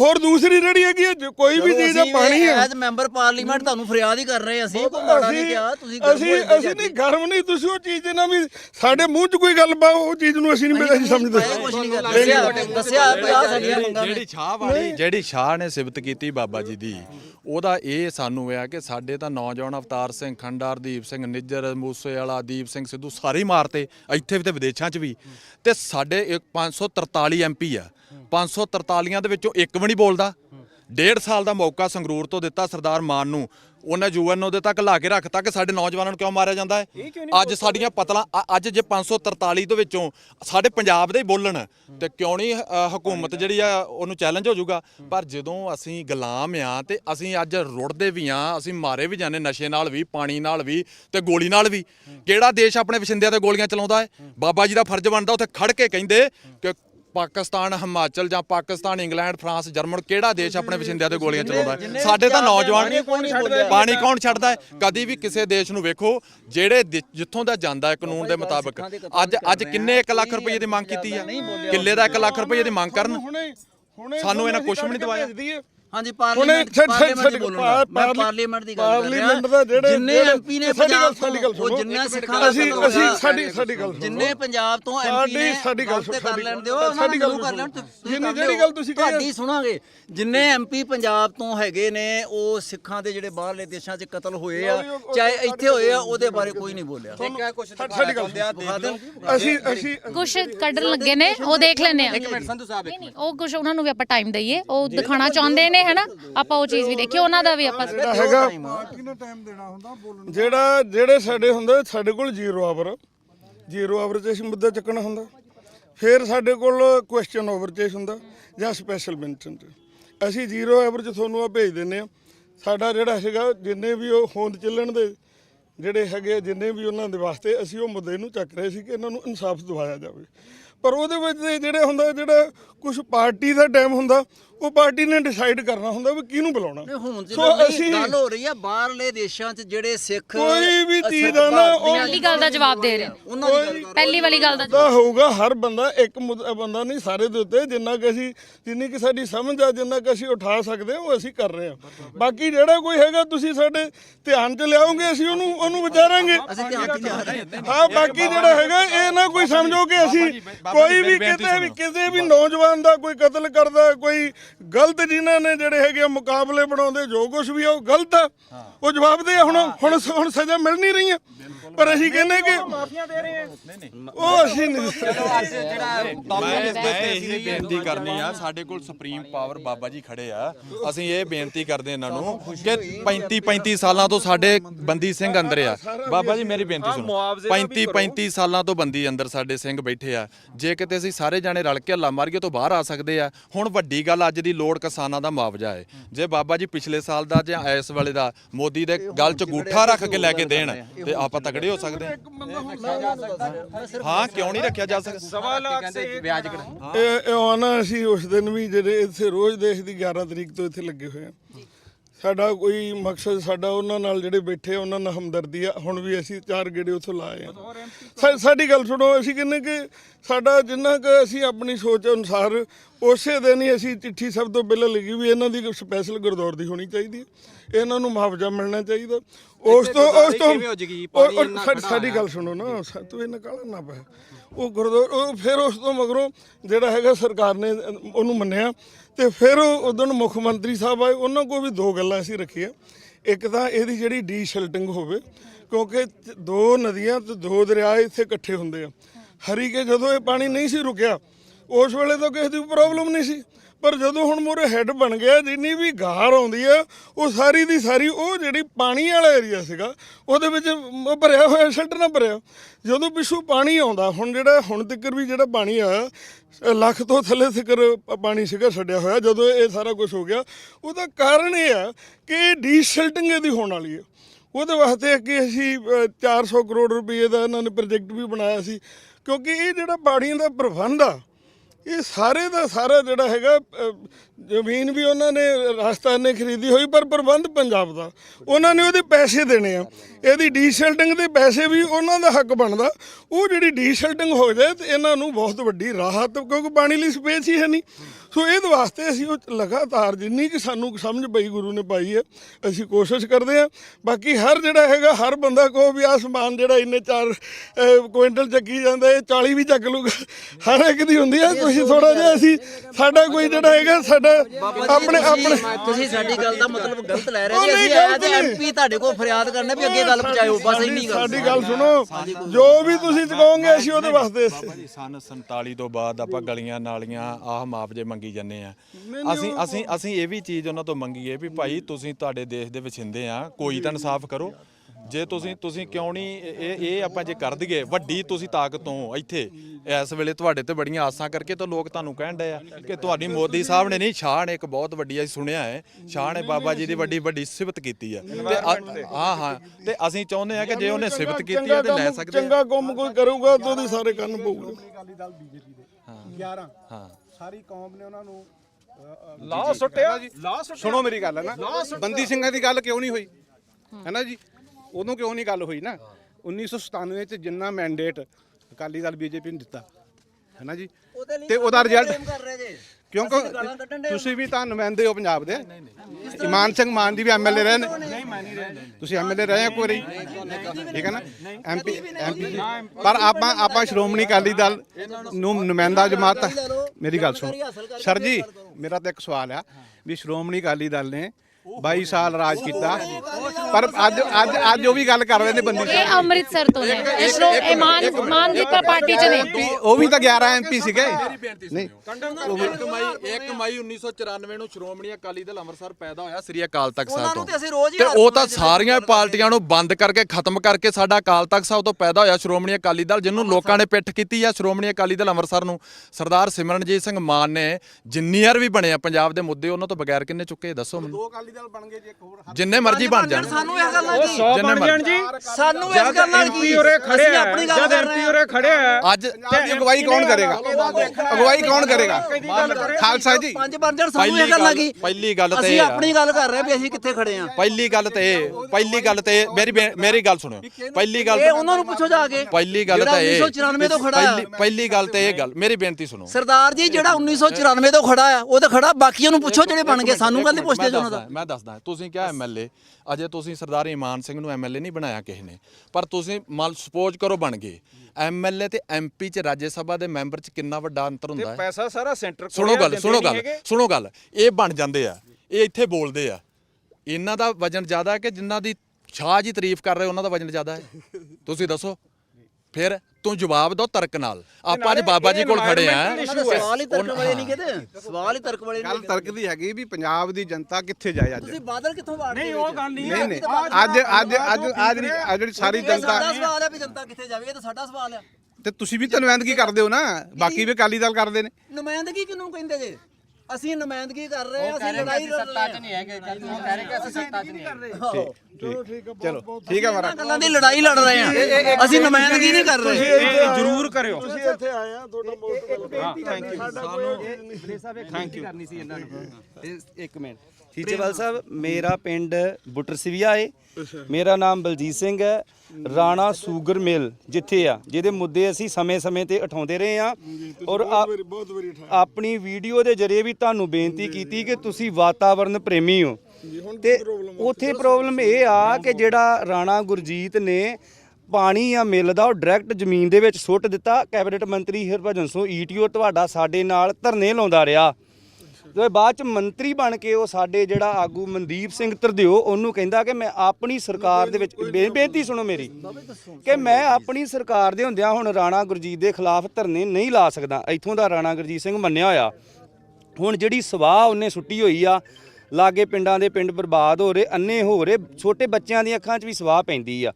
ਹੋਰ ਦੂਸਰੀ ਜਿਹੜੀ ਹੈਗੀ ਕੋਈ ਵੀ ਚੀਜ਼ ਆ ਪਾਣੀ ਹੈ। ਐਜ਼ ਮੈਂਬਰ ਪਾਰਲੀਮੈਂਟ ਤੁਹਾਨੂੰ ਫਰਿਆਦ ਹੀ ਕਰ ਰਹੇ ਅਸੀਂ ਕੋੜਾ ਨਹੀਂ ਕਿਹਾ ਤੁਸੀਂ ਅਸੀਂ ਅਸੀਂ ਨਹੀਂ ਗਰਮ ਨਹੀਂ ਤੁਸੀਂ ਉਹ ਚੀਜ਼ ਨਾ ਵੀ ਸਾਡੇ ਮੂੰਹ 'ਚ ਕੋਈ ਗੱਲ ਪਾਓ ਉਹ ਚੀਜ਼ ਨੂੰ ਅਸੀਂ ਨਹੀਂ ਅਸੀਂ ਸਮਝਦੇ। ਦੱਸਿਆ ਜਿਹੜੀ ਛਾਹ ਵਾਲੀ ਜਿਹੜੀ ਛਾਹ ਨੇ ਸਿਫਤ ਕੀਤੀ ਬਾਬਾ ਜੀ ਦੀ ਉਹਦਾ ਇਹ ਸਾਨੂੰ ਆ ਕਿ ਸਾਡੇ ਤਾਂ ਨੌਜਵਾਨ ਅਵਤਾਰ ਸਿੰਘ ਖੰਡਾਰ ਦੀਪ ਸਿੰਘ ਨਿੱਜਰ ਮੂਸੇ ਵਾਲਾ ਦੀਪ ਸਿੰਘ ਸਿੱਧੂ ਸਾਰੇ ਮਾਰਤੇ ਇੱਥੇ ਵੀ ਤੇ ਵਿਦੇਸ਼ਾਂ 'ਚ ਵੀ। ਤੇ ਸਾਡੇ ਇੱਕ 543 ਐਮਪੀ ਆ। 543 ਦੇ ਵਿੱਚੋਂ ਇੱਕ ਵੀ ਨਹੀਂ ਬੋਲਦਾ। ਡੇਢ ਸਾਲ ਦਾ ਮੌਕਾ ਸੰਗਰੂਰ ਤੋਂ ਦਿੱਤਾ ਸਰਦਾਰ ਮਾਨ ਨੂੰ। ਉਹਨੇ ਯੂਐਨਓ ਦੇ ਤੱਕ ਲਾ ਕੇ ਰੱਖਤਾ ਕਿ ਸਾਡੇ ਨੌਜਵਾਨਾਂ ਨੂੰ ਕਿਉਂ ਮਾਰਿਆ ਜਾਂਦਾ ਹੈ? ਅੱਜ ਸਾਡੀਆਂ ਪਤਲਾਂ ਅੱਜ ਜੇ 543 ਦੇ ਵਿੱਚੋਂ ਸਾਡੇ ਪੰਜਾਬ ਦੇ ਹੀ ਬੋਲਣ ਤੇ ਕਿਉਂ ਨਹੀਂ ਹਕੂਮਤ ਜਿਹੜੀ ਆ ਉਹਨੂੰ ਚੈਲੰਜ ਹੋ ਜਾਊਗਾ। ਪਰ ਜਦੋਂ ਅਸੀਂ ਗੁਲਾਮ ਆ ਤੇ ਅਸੀਂ ਅੱਜ ਰੁੜਦੇ ਵੀ ਆ ਅਸੀਂ ਮਾਰੇ ਵੀ ਜਾਂਦੇ ਨਸ਼ੇ ਨਾਲ ਵੀ ਪਾਣੀ ਨਾਲ ਵੀ ਤੇ ਗੋਲੀ ਨਾਲ ਵੀ। ਕਿਹੜਾ ਦੇਸ਼ ਆਪਣੇ ਵਸਿੰਦਿਆਂ ਤੇ ਗੋਲੀਆਂ ਚਲਾਉਂਦਾ ਹੈ? ਬਾਬਾ ਜੀ ਦਾ ਫਰਜ਼ ਬਣਦਾ ਉੱਥੇ ਖੜ ਕੇ ਕਹਿੰਦੇ ਕਿ ਪਾਕਿਸਤਾਨ ਹਿਮਾਚਲ ਜਾਂ ਪਾਕਿਸਤਾਨ ਇੰਗਲੈਂਡ ਫਰਾਂਸ ਜਰਮਨ ਕਿਹੜਾ ਦੇਸ਼ ਆਪਣੇ ਵਸਿੰਦਿਆਂ ਤੇ ਗੋਲੀਆਂ ਚਲਾਉਂਦਾ ਹੈ? ਸਾਡੇ ਤਾਂ ਨੌਜਵਾਨ ਪਾਣੀ ਕੌਣ ਛੱਡਦਾ ਹੈ? ਕਦੀ ਵੀ ਕਿਸੇ ਦੇਸ਼ ਨੂੰ ਵੇਖੋ ਜਿਹੜੇ ਜਿੱਥੋਂ ਦਾ ਜਾਂਦਾ ਹੈ ਕਾਨੂੰਨ ਦੇ ਮੁਤਾਬਕ। ਅੱਜ ਅੱਜ ਕਿੰਨੇ 1 ਲੱਖ ਰੁਪਏ ਦੀ ਮੰਗ ਕੀਤੀ ਆ ਕਿੱਲੇ ਦਾ 1 ਲੱਖ ਰੁਪਏ ਦੀ ਮੰਗ ਕਰਨ? ਸਾਨੂੰ ਇਹਨਾਂ ਕੁਛ ਵੀ ਨਹੀਂ ਦਵਾਇਆ। ਹਾਂਜੀ ਪਾਰਲੀਮੈਂਟ ਪਾਰਲੀਮੈਂਟ ਦੀ ਬੋਲਣਾ ਮੈਂ ਪਾਰਲੀ- ਪਾਰਲੀਮੈਂਟ ਦੀ ਗੱਲ ਕਰ ਰਿਹਾ। ਪਾਰਲੀਮੈਂਟ ਦਾ ਜਿਹੜੇ- ਜਿੰਨੇ ਐਮਪੀ ਨੇ ਪੰਜਾਬ ਤੋਂ ਉਹ। ਜਿੰਨੇ ਸਿੱਖਾਂ ਦਾ ਅਸੀਂ ਅਸੀਂ ਸਾਡੀ ਸਾਡੀ ਗੱਲ ਸੁਣੋ। ਜਿੰਨੇ ਪੰਜਾਬ ਤੋਂ ਐਮਪੀ ਸਾਡੀ ਨੇ ਸਾਡੀ ਗੱਲ ਕਰ ਲੈਣ ਦਿਓ ਉਹਨਾਂ ਸਾਡੀ ਨੂੰ ਗੱਲ ਕਰ ਲੈਣ। ਜਿੰਨੀ ਜਿਹੜੀ। ਗੱਲ ਤੁਸੀਂ ਕਹੀ। ਹੈ- ਤੁਹਾਡੀ ਸੁਣਾਂਗੇ। ਜਿੰਨੇ ਐਮਪੀ ਪੰਜਾਬ ਤੋਂ ਹੈਗੇ ਨੇ ਉਹ ਸਿੱਖਾਂ ਦੇ ਜਿਹੜੇ ਬਾਹਰਲੇ ਦੇਸ਼ਾਂ 'ਚ ਕਤਲ ਹੋਏ ਆ ਚਾਹੇ ਇੱਥੇ ਹੋਏ ਆ ਉਹਦੇ ਬਾਰੇ ਕੋਈ ਨਹੀਂ ਬੋਲਿਆ। ਸਾਡੀ ਗੱਲ ਅਸੀਂ ਅਸੀਂ ਕੁਝ ਕੱਢਣ ਲੱਗੇ ਨੇ ਉਹ ਦੇਖ ਲੈਣੇ ਆ। ਇੱਕ ਮਿੰਟ ਸੰਧੂ ਸਾਹਿਬ ਨਹੀਂ ਨਹੀਂ ਉਹ ਕੁਝ ਉਹਨਾਂ ਨੂੰ ਵੀ ਆਪਾਂ ਟਾਈਮ ਦਈਏ ਉਹ ਦਿਖਾਣਾ ਚਾਹੁੰਦੇ ਨੇ। ਹਨਾ ਆਪਾਂ ਉਹ ਚੀਜ਼ ਵੀ ਦੇਖੀਏ ਉਹਨਾਂ ਦਾ ਵੀ ਆਪਾਂ ਜਿਹੜਾ ਹੈਗਾ ਜਿਹੜਾ ਜਿਹੜੇ ਸਾਡੇ ਹੁੰਦੇ ਸਾਡੇ ਕੋਲ ਜ਼ੀਰੋ ਆਵਰ ਜ਼ੀਰੋ ਆਵਰ 'ਚ ਅਸੀਂ ਮੁੱਦਾ ਚੱਕਣਾ ਹੁੰਦਾ। ਫਿਰ ਸਾਡੇ ਕੋਲ ਕੁਐਸਚਨ ਓਵਰ 'ਚ ਹੁੰਦਾ ਜਾਂ ਸਪੈਸ਼ਲ ਮੈਂਸ਼ਨ 'ਚ। ਅਸੀਂ ਜ਼ੀਰੋ ਆਵਰ 'ਚ ਤੁਹਾਨੂੰ ਆ ਭੇਜ ਦਿੰਨੇ ਆ ਸਾਡਾ ਜਿਹੜਾ ਹੈਗਾ ਜਿੰਨੇ ਵੀ ਉਹ ਹੋਂਦ ਚੱਲਣ ਦੇ ਜਿਹੜੇ ਹੈਗੇ ਆ, ਜਿੰਨੇ ਵੀ ਉਹਨਾਂ ਦੇ ਵਾਸਤੇ ਅਸੀਂ ਉਹ ਮੁੱਦੇ ਨੂੰ ਚੱਕ ਰਹੇ ਸੀ ਕਿ ਇਹਨਾਂ ਨੂੰ ਇਨਸਾਫ ਦਿਵਾਇਆ ਜਾਵੇ। ਪਰ ਉਹਦੇ ਵਿੱਚ ਜਿਹੜੇ ਹੁੰਦਾ ਜਿਹੜਾ ਕੁਝ ਪਾਰਟੀ ਦਾ ਟਾਈਮ ਹੁੰਦਾ ਉਹ ਪਾਰਟੀ ਨੇ ਡਿਸਾਈਡ ਕਰਨਾ ਹੁੰਦਾ ਵੀ ਕਿਹਨੂੰ ਬੁਲਾਉਣਾ। ਹੁਣ ਅਸੀਂ ਗੱਲ ਹੋ ਰਹੀ ਆ ਬਾਹਰਲੇ ਦੇਸ਼ਾਂ 'ਚ ਜਿਹੜੇ ਸਿੱਖ ਕੋਈ ਵੀ ਚੀਜ਼ ਆ ਨਾ ਉਹ ਪਹਿਲੀ ਗੱਲ ਦਾ ਜਵਾਬ ਦੇ ਰਹੇ। ਨੇ। ਉਹਨਾਂ ਦੀ ਗੱਲ ਕਰ। ਪਹਿਲੀ ਵਾਲੀ ਗੱਲ ਦਾ ਦਾ ਹੋਊਗਾ ਹਰ ਬੰਦਾ ਇੱਕ ਮੁੱਦਾ ਬੰਦਾ ਨਹੀਂ ਸਾਰੇ ਦੇ ਉੱਤੇ ਜਿੰਨਾ ਕਿ ਅਸੀਂ ਜਿੰਨੀ ਕਿ ਸਾਡੀ ਸਮਝ ਆ ਜਿੰਨਾ ਕਿ ਅਸੀਂ ਉਠਾ ਸਕਦੇ ਹਾਂ ਉਹ ਅਸੀਂ ਕਰ ਰਹੇ ਹਾਂ ਬਾਕੀ ਜਿਹੜਾ ਕੋਈ ਹੈਗਾ ਤੁਸੀਂ ਸਾਡੇ ਧਿਆਨ 'ਚ ਲਿਆਓਗੇ ਅਸੀਂ ਉਹਨੂੰ ਉਹਨੂੰ ਵਿਚਾਰਾਂਗੇ। ਅਸੀਂ ਧਿਆਨ ਚ ਲਿਆ ਰਹੇ ਹਾਂ। ਹਾਂ ਬਾਕੀ ਜਿਹੜਾ ਹੈਗਾ ਇਹ ਨਾ ਕੋਈ ਸਮਝੋ ਕਿ ਅਸੀਂ ਕੋਈ ਵੀ ਕਿਤੇ ਵੀ ਕਿਸੇ ਵੀ ਨੌਜਵਾਨ ਦਾ ਕੋਈ ਕਤਲ ਕਰਦਾ ਕੋਈ ਗਲਤ ਜਿਨ੍ਹਾਂ ਨੇ ਜਿਹੜੇ ਹੈਗੇ ਆ ਮੁਕਾਬਲੇ ਬਣਾਉਂਦੇ ਜੋ ਕੁਝ ਵੀ ਆ ਉਹ ਗਲਤ ਆ। ਉਹ ਜਵਾਬ ਦੇ ਹੁਣ ਹੁਣ ਹੁਣ ਸਜ਼ਾ ਮਿਲ ਨਹੀਂ ਰਹੀਆਂ ਪਰ ਅਸੀਂ ਕਹਿੰਦੇ ਕਿ ਮਾਫੀਆਂ ਦੇ ਰਹੇ ਆ। ਉਹ ਅਸੀਂ ਨਹੀਂ ਮੈਂ ਮੈਂ ਇਹੀ ਬੇਨਤੀ ਕਰਨੀ ਆ ਸਾਡੇ ਕੋਲ ਸੁਪਰੀਮ ਪਾਵਰ ਬਾਬਾ ਜੀ ਖੜੇ ਆ। ਅਸੀਂ ਇਹ ਬੇਨਤੀ ਕਰਦੇ ਇਹਨਾਂ ਨੂੰ ਕਿ 35 35 ਸਾਲਾਂ ਤੋਂ ਸਾਡੇ ਬੰਦੀ ਸਿੰਘ ਅੰਦਰ ਆ। ਬਾਬਾ ਜੀ ਮੇਰੀ ਬੇਨਤੀ ਸੁਣੋ। ਮੁਆਵਜ਼ੇ ਦਾ ਵੀ 35 35 ਸਾਲਾਂ ਤੋਂ ਬੰਦੀ ਅੰਦਰ ਸਾਡੇ ਸਿੰਘ ਬੈਠੇ ਆ। ਜੇ ਕਿਤੇ ਅਸੀਂ ਸਾਰੇ ਜਾਣੇ ਰਲ ਕੇ ਹੱਲਾ ਮਾਰੀਏ ਤੋਂ ਬਾਹਰ ਆ ਸਕਦੇ ਆ। ਹੁਣ ਵੱਡੀ ਗੱਲ ਅੱਜ ਦੀ ਲੋੜ ਕਿਸਾਨਾਂ ਦਾ ਮੁਆਵਜ਼ਾ ਹੈ। ਜੇ ਬਾਬਾ ਜੀ ਪਿਛਲੇ ਸਾਲ ਦਾ ਜਾਂ ਇਸ ਵੇਲੇ ਦਾ ਮੋਦੀ ਦੇ ਗੱਲ 'ਚ ਗੂਠਾ ਰੱਖ ਕੇ ਲੈ ਕੇ ਦੇਣ ਤੇ ਆਪਾਂ ਤਗੜੇ ਹੋ ਸਕਦੇ ਹਾਂ। ਹਾਂ ਕਿਉਂ ਨਹੀਂ ਰੱਖਿਆ ਜਾ ਸਕਦਾ? ਸਵਾ ਲੱਖ ਸੇ ਵਿਆਜ ਇਹ ਇਹ ਆਉਣਾ ਅਸੀਂ ਉਸ ਦਿਨ ਵੀ ਜਿਹੜੇ ਇੱਥੇ ਰੋਜ਼ ਦੇਖਦੀ 11 ਤਰੀਕ ਤੋਂ ਇੱਥੇ ਲੱਗੇ ਹੋਏ ਆ। ਸਾਡਾ ਕੋਈ ਮਕਸਦ ਸਾਡਾ ਉਹਨਾਂ ਨਾਲ ਜਿਹੜੇ ਬੈਠੇ ਆ, ਉਹਨਾਂ ਨਾਲ ਹਮਦਰਦੀ ਆ। ਹੁਣ ਵੀ ਅਸੀਂ ਚਾਰ ਗੇੜੇ ਉੱਥੋਂ ਲਾਏ ਆ। ਸਾ- ਸਾਡੀ ਗੱਲ ਸੁਣੋ ਅਸੀਂ ਕਹਿੰਦੇ ਕਿ ਸਾਡਾ ਜਿੰਨਾ ਕੁ ਅਸੀਂ ਆਪਣੀ ਸੋਚ ਅਨੁਸਾਰ ਉਸੇ ਦਿਨ ਹੀ ਅਸੀਂ ਚਿੱਠੀ ਸਭ ਤੋਂ ਪਹਿਲਾਂ ਲਿਖੀ ਵੀ ਇਹਨਾਂ ਦੀ ਸਪੈਸ਼ਲ ਗੁਰਦੌਰ ਦੀ ਹੋਣੀ ਚਾਹੀਦੀ ਹੈ। ਇਹਨਾਂ ਨੂੰ ਮੁਆਵਜ਼ਾ ਮਿਲਣਾ ਚਾਹੀਦਾ। ਉਸ ਤੋਂ ਉਸ ਤੋਂ ਕਿਵੇਂ ਹੋ ਪਾਣੀ ਇੰਨਾ ਸਾਡੀ- ਖੜਾ ਸਾਡੀ ਗੱਲ ਸੁਣੋ ਨਾ ਸਾ- ਤੂੰ ਇਹਨਾਂ ਕਾਲਾ ਨਾ ਪੈ ਉਹ ਗੁਰਦੁਆਰਾ ਉਹ ਫਿਰ ਉਸ ਤੋਂ ਮਗਰੋਂ ਜਿਹੜਾ ਹੈਗਾ ਸਰਕਾਰ ਨੇ ਉਹਨੂੰ ਮੰਨਿਆ ਤੇ ਫਿਰ ਉਦੋਂ ਮੁੱਖ ਮੰਤਰੀ ਸਾਹਿਬ ਆਏ। ਉਹਨਾਂ ਕੋਲ ਵੀ ਦੋ ਗੱਲਾਂ ਅਸੀਂ ਰੱਖੀਆਂ। ਇੱਕ ਤਾਂ ਇਹਦੀ ਜਿਹੜੀ ਡੀ ਸ਼ਿਲਟਿੰਗ ਹੋਵੇ ਕਿਉਂਕਿ ਦੋ ਨਦੀਆਂ ਤੇ ਦੋ ਦਰਿਆ ਇੱਥੇ ਇਕੱਠੇ ਹੁੰਦੇ ਆ। ਹਰੀਕੇ ਜਦੋਂ ਇਹ ਪਾਣੀ ਨਹੀਂ ਸੀ ਰੁਕਿਆ ਉਸ ਵੇਲੇ ਤਾਂ ਕਿਸੇ ਦੀ ਪ੍ਰੋਬਲਮ ਨਹੀਂ ਸੀ। ਪਰ ਜਦੋਂ ਹੁਣ ਮੋਰੇ ਹੈੱਡ ਬਣ ਗਿਆ ਜਿੰਨੀ ਵੀ ਗਾਰ ਆਉਂਦੀ ਆ ਉਹ ਸਾਰੀ ਦੀ ਸਾਰੀ ਉਹ ਜਿਹੜੀ ਪਾਣੀ ਵਾਲਾ ਏਰੀਆ ਸੀਗਾ ਉਹਦੇ ਵਿੱਚ ਮ- ਭਰਿਆ ਹੋਇਆ ਸ਼ੈਲਟਰ ਨਾਲ ਭਰਿਆ। ਜਦੋਂ ਪਿੱਛੋਂ ਪਾਣੀ ਆਉਂਦਾ ਹੁਣ ਜਿਹੜਾ ਹੁਣ ਤੱਕ ਵੀ ਜਿਹੜਾ ਪਾਣੀ ਆ ਲੱਖ ਤੋਂ ਥੱਲੇ ਤੱਕਰ ਪਾਣੀ ਸੀਗਾ ਛੱਡਿਆ ਹੋਇਆ ਜਦੋਂ ਇਹ ਸਾਰਾ ਕੁਝ ਹੋ ਗਿਆ ਉਹਦਾ ਕਾਰਨ ਇਹ ਆ ਕਿ ਡੀਸ਼ਲਟਿੰਗ ਇਹਦੀ ਹੋਣ ਵਾਲੀ ਹੈ ਉਹਦੇ ਵਾਸਤੇ ਅੱਗੇ ਅਸੀਂ ਅ, 400 ਕਰੋੜ ਰੁਪਏ ਦਾ ਇਹਨਾਂ ਨੇ ਪ੍ਰੋਜੈਕਟ ਵੀ ਬਣਾਇਆ ਸੀ ਕਿਉਂਕਿ ਇਹ ਜਿਹੜਾ ਪਾਣੀ ਦਾ ਪ੍ਰਬੰਧ ਆ ਇਹ ਸਾਰੇ ਦਾ ਸਾਰਾ ਜਿਹੜਾ ਹੈਗਾ ਜ਼ਮੀਨ ਵੀ ਉਹਨਾਂ ਨੇ, ਰਾਜਸਥਾਨ ਨੇ ਖਰੀਦੀ ਹੋਈ, ਪਰ ਪ੍ਰਬੰਧ ਪੰਜਾਬ ਦਾ। ਉਹਨਾਂ ਨੇ ਉਹਦੇ ਪੈਸੇ ਦੇਣੇ ਆ। ਇਹਦੀ ਡੀਸ਼ਲਟਿੰਗ ਦੇ ਪੈਸੇ ਵੀ ਉਹਨਾਂ ਦਾ ਹੱਕ ਬਣਦਾ। ਉਹ ਜਿਹੜੀ ਡੀਸ਼ਲਟਿੰਗ ਹੋ ਜਾਏ ਤੇ ਇਹਨਾਂ ਨੂੰ ਬਹੁਤ ਵੱਡੀ ਰਾਹਤ, ਕਿਉਂਕਿ ਪਾਣੀ ਲਈ ਸਪੇਸ ਹੀ ਹੈ ਨਹੀਂ। ਸੋ ਇਹਦੇ ਵਾਸਤੇ ਅਸੀਂ ਉਹ ਲਗਾਤਾਰ ਜਿੰਨੀ ਕਿ ਸਾਨੂੰ ਸਮਝ ਪਈ ਗੁਰੂ ਨੇ ਪਾਈ ਹੈ ਅਸੀਂ ਕੋਸ਼ਿਸ਼ ਕਰਦੇ ਆ ਬਾਕੀ ਹਰ ਜਿਹੜਾ ਹੈਗਾ ਹਰ ਬੰਦਾ ਕੋ ਵੀ ਆਹ ਸਮਾਨ ਜਿਹੜਾ ਇੰਨੇ ਚਾਰ ਕੁਇੰਟਲ ਚੱਕੀ ਜਾਂਦਾ ਇਹ 40 ਵੀ ਚੱਕ ਲੂਗਾ। ਹਰ ਇੱਕ ਦੀ ਹੁੰਦੀ ਆ ਤੁਸੀਂ ਥੋੜਾ ਜਿਹਾ ਅਸੀਂ ਸਾਡਾ ਕੋਈ ਜਿਹੜਾ ਹੈਗਾ ਸਾਡਾ ਆਪਣੇ ਆਪਣੇ ਤੁਸੀਂ ਸਾਡੀ ਗੱਲ ਦਾ ਮਤਲਬ ਗਲਤ ਲੈ ਰਹੇ ਜੀ। ਅਸੀਂ ਐਜ਼ ਨਹੀਂ। ਐਮਪੀ ਤੁਹਾਡੇ ਕੋਲ ਫਰਿਆਦ ਕਰਨਾ ਵੀ ਅੱਗੇ ਗੱਲ ਪਹੁੰਚਾਇਓ। ਬਸ ਇੰਨੀ ਗੱਲ। ਸਾਡੀ ਗੱਲ ਸੁਣੋ। ਜੋ ਵੀ ਤੁਸੀਂ ਚੁਕਾਓਗੇ ਅਸੀਂ ਉਹਦੇ ਵਾਸਤੇ ਬਾਬਾ ਜੀ ਸਨ 47 ਤੋਂ ਬਾਅਦ ਆਪਾਂ ਗਲੀਆਂ ਨਾਲੀਆਂ ਆਹ ਮੁਆਵਜ਼ੇ ਮੰਗੀ ਜੰਨੇ ਆ। ਅਸੀਂ ਅਸੀਂ ਅਸੀਂ ਇਹ ਵੀ ਚੀਜ਼ ਉਹਨਾਂ ਤੋਂ ਮੰਗੀਏ ਵੀ ਭਾਈ ਤੁਸੀਂ ਤੁਹਾਡੇ ਦੇਸ਼ ਦੇ ਵਸਿੰਦੇ ਆ ਕੋਈ ਤਾਂ ਇਨਸਾਫ ਕਰੋ। ਜੇ ਤੁਸੀਂ ਤੁਸੀਂ ਕਿਉਂ ਨਹੀਂ ਇਹ ਇਹ ਆਪਾਂ ਜੇ ਕਰ ਦਈਏ ਵੱਡੀ ਤੁਸੀਂ ਤਾਕਤ ਤੋਂ ਇੱਥੇ ਇਸ ਵੇਲੇ ਤੁਹਾਡੇ ਤੇ ਬੜੀਆਂ ਆਸਾਂ ਕਰਕੇ ਤਾਂ ਲੋਕ ਤੁਹਾਨੂੰ ਕਹਿਣ ਡਏ ਆ ਕਿ ਤੁਹਾਡੀ ਮੋਦੀ ਸਾਹਿਬ ਨੇ ਨਹੀਂ ਸ਼ਾਹ ਨੇ ਇੱਕ ਬਹੁਤ ਵੱਡੀ ਅਸੀਂ ਸੁਣਿਆ ਹੈ ਸ਼ਾਹ ਨੇ ਬਾਬਾ ਜੀ ਦੀ ਵੱਡੀ ਵੱਡੀ ਸਿਫਤ ਕੀਤੀ ਆ। ਤੇ ਅ- ਹਾਂ ਹਾਂ ਤੇ ਅਸੀਂ ਚਾਹੁੰਦੇ ਆ ਕਿ ਜੇ ਉਹਨੇ ਸਿਫਤ ਕੀਤੀ ਆ ਤੇ ਲੈ ਸਕਦੇ ਆ। ਚੰਗਾ ਕੰਮ ਕੋਈ ਕਰੂਗਾ ਤਾਂ ਉਹਦੇ ਸਾਰੇ ਕੰਨ ਪਊਗੇ। ਅਕਾਲੀ ਦਲ ਬੀਜੇਪੀ ਦੇ 11 ਹਾਂ। ਸਾਰੀ ਕੌਮ ਨੇ ਉਹਨਾਂ ਨੂੰ ਲਾਅ ਸੁੱਟਿਆ ਸੁਣੋ ਮੇਰੀ ਗੱਲ ਹੈ ਨਾ ਬੰਦੀ ਸਿੰਘਾਂ ਦੀ ਗੱਲ ਕਿਉਂ ਨਹੀਂ ਹੋਈ? ਹੈ ਨਾ ਜੀ? ਉਦੋਂ ਕਿਉਂ ਨਹੀਂ ਗੱਲ ਹੋਈ ਨਾ? 1997 ਚ ਜਿੰਨਾ ਮੈਂਡੇਟ ਅਕਾਲੀ ਦਲ ਬੀਜੇਪੀ ਨੇ ਦਿੱਤਾ ਹੈ ਨਾ ਜੀ ਤੇ ਉਹਦਾ ਰਿਜ਼ਲਟ ਕਿਉਂਕਿ ਤੁਸੀਂ ਵੀ ਤਾਂ ਨੁਮਾਇੰਦੇ ਹੋ ਪੰਜਾਬ ਦੇ। ਇਮਾਨ ਸਿੰਘ ਮਾਨ ਦੀ ਵੀ ਐਮਐਲਏ ਰਹੇ ਨੇ ਤੁਸੀਂ ਐਮਐਲਏ ਰਹੇ ਹੋ ਕੋਈ ਠੀਕ ਹੈ ਨਾ? ਐਮਪੀ ਐਮਪੀ ਪਰ ਆਪਾਂ ਆਪਾਂ ਸ਼੍ਰੋਮਣੀ ਅਕਾਲੀ ਦਲ ਨੂੰ ਨੁਮਾਇੰਦਾ ਜਮਾਤ ਮੇਰੀ ਗੱਲ ਸੁਣੋ। ਸਰ ਜੀ ਮੇਰਾ ਤਾਂ ਇੱਕ ਸਵਾਲ ਆ ਵੀ ਸ਼੍ਰੋਮਣੀ ਅਕਾਲੀ ਦਲ ਨੇ 22 ਸਾਲ ਰਾਜ ਕੀਤਾ। ਪਰ ਅੱਜ ਅੱਜ ਅੱਜ ਉਹ ਵੀ ਗੱਲ ਕਰ ਰਹੇ ਨੇ ਬੰਦੀ। ਇਹ ਅੰਮ੍ਰਿਤਸਰ ਤੋਂ ਨੇ। ਇਹ ਸ਼੍ਰੋ- ਇਹ ਮਾਨ ਮਾਨਜੀਕਰ ਪਾਰਟੀ ਚ ਨੇ। ਉਹ ਵੀ ਤਾਂ 11 ਐਮਪੀ ਸੀਗੇ। ਨਹੀਂ। 1 ਮਈ 1 ਮਈ 1994 ਨੂੰ ਸ਼੍ਰੋਮਣੀ ਅਕਾਲੀ ਦਲ ਅੰਮ੍ਰਿਤਸਰ ਪੈਦਾ ਹੋਇਆ ਸ੍ਰੀ ਅਕਾਲ ਤਖਤ ਸਾਹਿਬ ਉਹਨਾਂ ਤੋਂ ਨੂੰ ਤੇ। ਅਸੀਂ ਰੋਜ਼ ਹੀ ਤੇ ਹੱਥ ਉਹ ਤਾਂ ਪਾਉਂਦੇ ਸੀ। ਸਾਰੀਆਂ ਪਾਰਟੀਆਂ ਨੂੰ ਬੰਦ ਕਰਕੇ ਖਤਮ ਕਰਕੇ ਸਾਡਾ ਅਕਾਲ ਤਖਤ ਸਾਹਿਬ ਤੋਂ ਪੈਦਾ ਹੋਇਆ ਸ਼੍ਰੋਮਣੀ ਅਕਾਲੀ ਦਲ ਜਿਹਨੂੰ ਲੋਕਾਂ ਨੇ ਪਿੱਠ ਕੀਤੀ ਆ ਸ਼੍ਰੋਮਣੀ ਅਕਾਲੀ ਦਲ ਅੰਮ੍ਰਿਤਸਰ ਨੂੰ। ਸਰਦਾਰ ਸਿਮਰਨਜੀਤ ਸਿੰਘ ਮਾਨ ਨੇ ਜਿੰਨੀ ਵਾਰ ਵੀ ਬਣੇ ਆ ਪੰਜਾਬ ਦੇ ਮੁੱਦੇ ਉਹਨਾਂ ਤੋਂ ਬਗੈਰ ਕਿੰਨੇ ਚੁੱਕੇ? ਦੱਸੋ ਮੈਨੂੰ। ਦੋ ਅਕਾਲੀ ਦਲ ਬਣ ਗਏ ਜੀ ਇੱਕ ਹੋਰ ਜਿੰਨੇ ਮਰਜ਼ੀ ਬਣ ਜਾਣ। ਸਾਨੂੰ ਇਹ ਗੱਲ ਉਹ 100 ਜਿੰਨੇ ਬਣ ਜਾਣ ਜੀ। ਸਾਨੂੰ ਇਸ ਗੱਲ ਨਾਲ ਐਮਪੀ ਉਰੇ ਆਪਣੀ ਗੱਲ ਜਦ ਕਰ ਰਹੇ ਐਮਪੀ ਉਰੇ ਖੜਿਆ ਹੈ ਅੱਜ ਤੇ ਅਗਵਾਈ ਕੌਣ ਕਰੇਗਾ? ਅਗਵਾਈ ਕੌਣ ਕਰੇਗਾ? ਖਾਲਸਾ ਜੀ। ਪੰਜ ਬਣ ਜਾਣ ਸਾਨੂੰ ਇਹ ਪਹਿਲੀ ਗੱਲ ਲੱਗੀ ਪਹਿਲੀ ਗੱਲ ਤੇ ਅਸੀਂ ਆ। ਆਪਣੀ ਗੱਲ ਕਰ ਰਹੇ ਵੀ ਅਸੀਂ ਕਿੱਥੇ ਖੜੇ ਆ ਪਹਿਲੀ ਗੱਲ ਤੇ ਪਹਿਲੀ ਗੱਲ ਤੇ ਮੇਰੀ ਮੇਰੀ ਗੱਲ ਸੁਣਿਓ। ਪਹਿਲੀ ਗੱਲ ਇਹ ਉਹਨਾਂ ਨੂੰ ਪੁੱਛੋ ਜਾ ਕੇ। ਪਹਿਲੀ ਗੱਲ ਤਾਂ ਇਹ 1994 ਤੋਂ ਖੜਾ ਆ। ਪਹਿਲੀ ਗੱਲ ਤੇ ਇਹ ਗੱਲ ਮੇਰੀ ਬੇਨਤੀ ਸੁਣੋ। ਸਰਦਾਰ ਜੀ ਜਿਹੜਾ 1994 ਤੋਂ ਖੜਾ ਆ ਉਹ ਤਾਂ ਖੜਾ ਬਾਕੀਆਂ ਨੂੰ ਪੁੱਛੋ ਜਿਹੜੇ ਬਣ ਗਏ। ਸਾਨੂੰ ਕੱਲ ਪੁੱਛਦੇ ਜੋ ਉਹਨਾਂ ਦਾ ਮੈਂ ਦੱਸਦਾ ਤੁਸੀਂ ਕਿਹਾ ਐਮਐਲਏ ਅਜੇ ਤੁਸੀਂ ਸਰਦਾਰ ਇਮਾਨ ਸਿੰਘ ਨੂੰ ਐਮਐਲਏ ਨਹੀਂ ਬਣਾਇਆ ਕਿਸੇ ਨੇ ਪਰ ਤੁਸੀਂ ਮੰਨ ਸਪੋਜ਼ ਕਰੋ ਬਣ ਗਏ। ਐਮਐਲਏ ਤੇ ਐਮਪੀ ਚ ਰਾਜ ਸਭਾ ਦੇ ਮੈਂਬਰ ਚ ਕਿੰਨਾ ਵੱਡਾ ਅੰਤਰ ਹੁੰਦਾ ਹੈ? ਪੈਸਾ ਸਾਰਾ ਸੈਂਟਰ ਸੁਣੋ ਗੱਲ ਸੁਣੋ ਗੱਲ ਸੁਣੋ ਗੱਲ ਇਹ ਬਣ ਜਾਂਦੇ ਆ ਇਹ ਇੱਥੇ ਬੋਲਦੇ ਆ। ਇਹਨਾਂ ਦਾ ਵਜਨ ਜ਼ਿਆਦਾ ਹੈ ਕਿ ਜਿਨ੍ਹਾਂ ਦੀ ਸ਼ਾਹ ਜੀ ਤਾਰੀਫ ਕਰ ਰਹੇ ਉਹਨਾਂ ਦਾ ਵਜਨ ਜ਼ਿਆਦਾ ਹੈ? ਤੁਸੀਂ ਦੱਸੋ। ਫਿਰ ਤੂੰ ਜਵਾਬ ਦੋ ਤਰਕ ਨਾਲ। ਆਪਾਂ ਅੱਜ ਬਾਬਾ ਜੀ ਕੋਲ ਖੜੇ ਆ। ਸਵਾਲ ਹੀ ਤਰਕ ਵਾਲੇ ਨਹੀਂ ਕਿਤੇ? ਸਵਾਲ ਹੀ ਤਰਕ ਵਾਲੇ ਗੱਲ ਨਹੀਂ ਤਰਕ ਦੀ ਹੈਗੀ ਵੀ ਪੰਜਾਬ ਦੀ ਜਨਤਾ ਕਿੱਥੇ ਜਾਏ ਅੱਜ? ਤੁਸੀਂ ਬਾਦਲ ਕਿੱਥੋਂ ਵਾੜਦੇ ਨਹੀਂ ਉਹ ਗੱਲ ਨਹੀਂ ਨਹੀਂ ਅੱਜ ਅੱਜ ਅੱਜ ਅੱਜ ਜਿਹੜੀ ਸਾਰੀ ਸਾਡਾ ਜਨਤਾ ਸਵਾਲ ਹੈ ਵੀ ਜਨਤਾ ਕਿੱਥੇ ਜਾਵੇ ਇਹ ਤਾਂ ਸਾਡਾ ਸਵਾਲ ਹੈ। ਤੇ ਤੁਸੀਂ ਵੀ ਤਾਂ ਨੁਮਾਇੰਦਗੀ ਕਰਦੇ ਹੋ ਨਾ। ਬਾਕੀ ਵੀ ਅਕਾਲੀ ਦਲ ਕਰਦੇ ਨੇ। ਨੁਮਾਇੰਦਗੀ ਕਿਹਨੂੰ ਕਹਿੰਦੇ ਜੇ? ਅਸੀਂ ਨੁਮਾਇੰਦਗੀ ਕਰ ਰਹੇ ਹਾਂ ਅਸੀਂ ਲੜਾਈ ਲੜ ਰਹੇ ਹਾਂ। ਨਹੀਂ ਹੈਗੇ ਉਹ ਕਹਿ ਰਹੇ ਕਿ ਅਸੀਂ ਸੱਤਾ 'ਚ ਨਹੀਂ ਆਹੋ। ਚਲੋ ਠੀਕ ਹੈ ਮਹਾਰਾਜ। ਇਹਨਾਂ ਗੱਲਾਂ ਦੀ ਲੜਾਈ ਲੜ ਰਹੇ ਹਾਂ। ਅਸੀਂ ਨੁਮਾਇੰਦਗੀ ਨਹੀਂ ਕਰ ਰਹੇ। ਇਹ ਜ਼ਰੂਰ ਕਰਿਓ। ਤੁਸੀਂ ਇੱਥੇ ਆਏ ਆ ਤੁਹਾਡਾ ਬਹੁਤ ਥੈਂਕ ਯੂ ਥੈਂਕ ਯੂ ਕਰਨੀ ਸੀ ਇਹਨਾਂ ਨੂੰ। ਇਹ- ਇੱਕ ਮਿੰਟ। ਸੀਚੇਵਾਲ ਸਾਹਿਬ ਮੇਰਾ ਪਿੰਡ ਬੁੱਟਰ ਸਿਵਿਆ ਏ ਮੇਰਾ ਨਾਮ ਬਲਜੀਤ ਸਿੰਘ ਹੈ। ਰਾਣਾ ਸ਼ੂਗਰ ਮਿਲ ਜਿੱਥੇ ਆ ਜਿਹਦੇ ਮੁੱਦੇ ਅਸੀਂ ਸਮੇਂ-ਸਮੇਂ ਤੇ ਉਠਾਉਂਦੇ ਰਹੇ ਆ ਔਰ ਆਪਣੀ ਵੀਡੀਓ ਦੇ ਜ਼ਰੀਏ ਵੀ ਤੁਹਾਨੂੰ ਬੇਨਤੀ ਕੀਤੀ ਕਿ ਤੁਸੀਂ ਵਾਤਾਵਰਣ ਪ੍ਰੇਮੀ ਹੋ। ਤੇ ਉੱਥੇ ਪ੍ਰੋਬਲਮ ਇਹ ਆ ਕਿ ਜਿਹੜਾ ਰਾਣਾ ਗੁਰਜੀਤ ਨੇ ਪਾਣੀ ਆ ਮਿਲ ਦਾ ਉਹ ਡਾਇਰੈਕਟ ਜ਼ਮੀਨ ਦੇ ਵਿੱਚ ਸੁੱਟ ਦਿੱਤਾ। ਕੈਬਨਿਟ ਮੰਤਰੀ ਹਰਭਜਨ ਸਿੰਘ ਈਟੀਓ ਤੁਹਾਡਾ ਸਾਡੇ ਨਾਲ ਧਰਨੇ ਲਾਉਂਦਾ ਰਿਹਾ। ਤੇ ਬਾਅਦ ਚ ਮੰਤਰੀ ਬਣ ਕੇ ਉਹ ਸਾਡੇ ਜਿਹੜਾ ਆਗੂ ਮਨਦੀਪ ਸਿੰਘ ਤਰਦਿਓ ਉਹਨੂੰ ਕਹਿੰਦਾ ਕਿ ਮੈਂ ਆਪਣੀ ਸਰਕਾਰ ਦੇ ਵਿੱਚ ਬੇ- ਬੇਨਤੀ ਸੁਣੋ ਮੇਰੀ ਕਿ ਮੈਂ ਆਪਣੀ ਸਰਕਾਰ ਦੇ ਹੁੰਦਿਆਂ ਹੁਣ ਰਾਣਾ ਗੁਰਜੀਤ ਦੇ ਖਿਲਾਫ ਧਰਨੇ ਨਹੀਂ ਲਾ ਸਕਦਾ। ਇੱਥੋਂ ਦਾ ਰਾਣਾ ਗੁਰਜੀਤ ਸਿੰਘ ਮੰਨਿਆ ਹੋਇਆ। ਹੁਣ ਜਿਹੜੀ ਸਵਾਹ ਉਹਨੇ ਸੁੱਟੀ ਹੋਈ ਆ ਲਾਗੇ ਪਿੰਡਾਂ ਦੇ ਪਿੰਡ ਬਰਬਾਦ ਹੋ ਰਹੇ ਅੰਨੇ ਹੋ ਰਹੇ ਛੋਟੇ ਬੱਚਿਆਂ ਦੀਆਂ ਅੱਖਾਂ 'ਚ ਵੀ ਸਵਾਹ ਪੈਂਦੀ ਆ।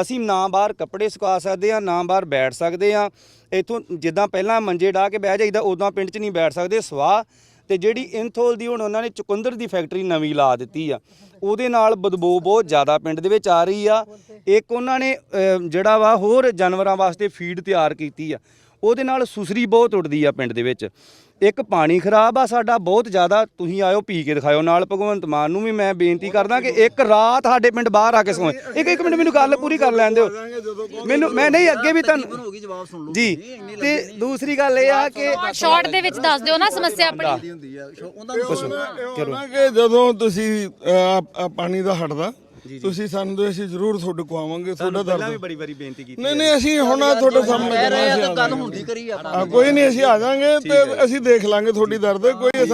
ਅਸੀਂ ਨਾ ਬਾਹਰ ਕੱਪੜੇ ਸੁਕਾ ਸਕਦੇ ਆ ਨਾ ਬਾਹਰ ਬੈਠ ਸਕਦੇ ਆ। ਇੱਥੋਂ ਜਿੱਦਾਂ ਪਹਿਲਾਂ ਮੰਜੇ ਢਾ ਕੇ ਬਹਿ ਜਾਈਦਾ ਉਦਾਂ ਪਿੰਡ 'ਚ ਨਹੀਂ ਬੈਠ ਸਕਦੇ ਸਵਾਹ ਤੇ ਜਿਹੜੀ ਇੰਥੋਲ ਦੀ ਹੁਣ ਉਹਨਾਂ ਨੇ ਚੁਕੰਦਰ ਦੀ ਫੈਕਟਰੀ ਨਵੀਂ ਲਾ ਦਿੱਤੀ ਆ, ਉਹਦੇ ਨਾਲ ਬਦਬੂ ਬਹੁਤ ਜ਼ਿਆਦਾ ਪਿੰਡ ਦੇ ਵਿੱਚ ਆ ਰਹੀ ਆ। ਇੱਕ ਉਹਨਾਂ ਨੇ ਜਿਹੜਾ ਵਾ ਹੋਰ ਜਾਨਵਰਾਂ ਵਾਸਤੇ ਫੀਡ ਤਿਆਰ ਕੀਤੀ ਆ। ਉਹਦੇ ਨਾਲ ਸੁਸਰੀ ਬਹੁਤ ਉੱਡਦੀ ਆ ਪਿੰਡ ਦੇ ਵਿੱਚ। ਇੱਕ ਪਾਣੀ ਖਰਾਬ ਆ ਸਾਡਾ ਬਹੁਤ ਜ਼ਿਆਦਾ। ਤੁਸੀਂ ਆਇਓ ਪੀ ਕੇ ਦਿਖਾਇਓ। ਨਾਲ ਭਗਵੰਤ ਮਾਨ ਨੂੰ ਵੀ ਮੈਂ ਬੇਨਤੀ ਕਰਦਾ ਕਿ ਇੱਕ ਰਾਤ ਸਾਡੇ ਪਿੰਡ ਬਾਹਰ ਆ ਕੇ ਸੋਏ ਇੱਕ ਇੱਕ ਮਿੰਟ ਮੈਨੂੰ ਗੱਲ ਪੂਰੀ ਕਰ ਲੈਣ ਦਿਓ। ਮੈਨੂੰ ਮੈਂ ਨਹੀਂ ਅੱਗੇ ਵੀ ਤੁਹਾਨੂੰ ਜੀ। ਤੇ ਦੂਸਰੀ ਗੱਲ ਇਹ ਆ ਕਿ ਸ਼ਾਰਟ ਦੇ ਵਿੱਚ ਦੱਸ ਦਿਓ ਨਾ ਸਮੱਸਿਆ ਆਪਣੀ। ਜਦੋਂ ਤੁਸੀਂ ਪਾਣੀ ਦਾ ਹਟਦਾ ਤੁਸੀਂ ਸਾਨੂੰ ਦੇ ਅਸੀਂ ਜ਼ਰੂਰ ਤੁਹਾਡੇ ਕੋ ਆਵਾਂਗੇ ਤੁਹਾਡਾ ਪਹਿਲਾਂ ਵੀ ਦਰਦ ਬੜੀ ਵਾਰੀ ਬੇਨਤੀ ਕੀਤੀ ਨਹੀਂ ਨਹੀਂ ਅਸੀਂ ਹੁਣ ਆ ਤੁਹਾਡੇ ਸਾਹਮਣੇ ਕਹਿ ਰਹੇ ਆ ਕਰਨਾ ਤਾਂ ਗੱਲ ਸੀ ਹੁੰਦੀ ਕਰੀ ਆਪਾਂ ਆ ਕੋਈ ਨਹੀਂ ਅਸੀਂ ਆ ਜਾਾਂਗੇ ਤੇ ਅਸੀਂ ਦੇਖ ਲਾਂਗੇ ਤੁਹਾਡੀ ਦਰਦ ਕੋਈ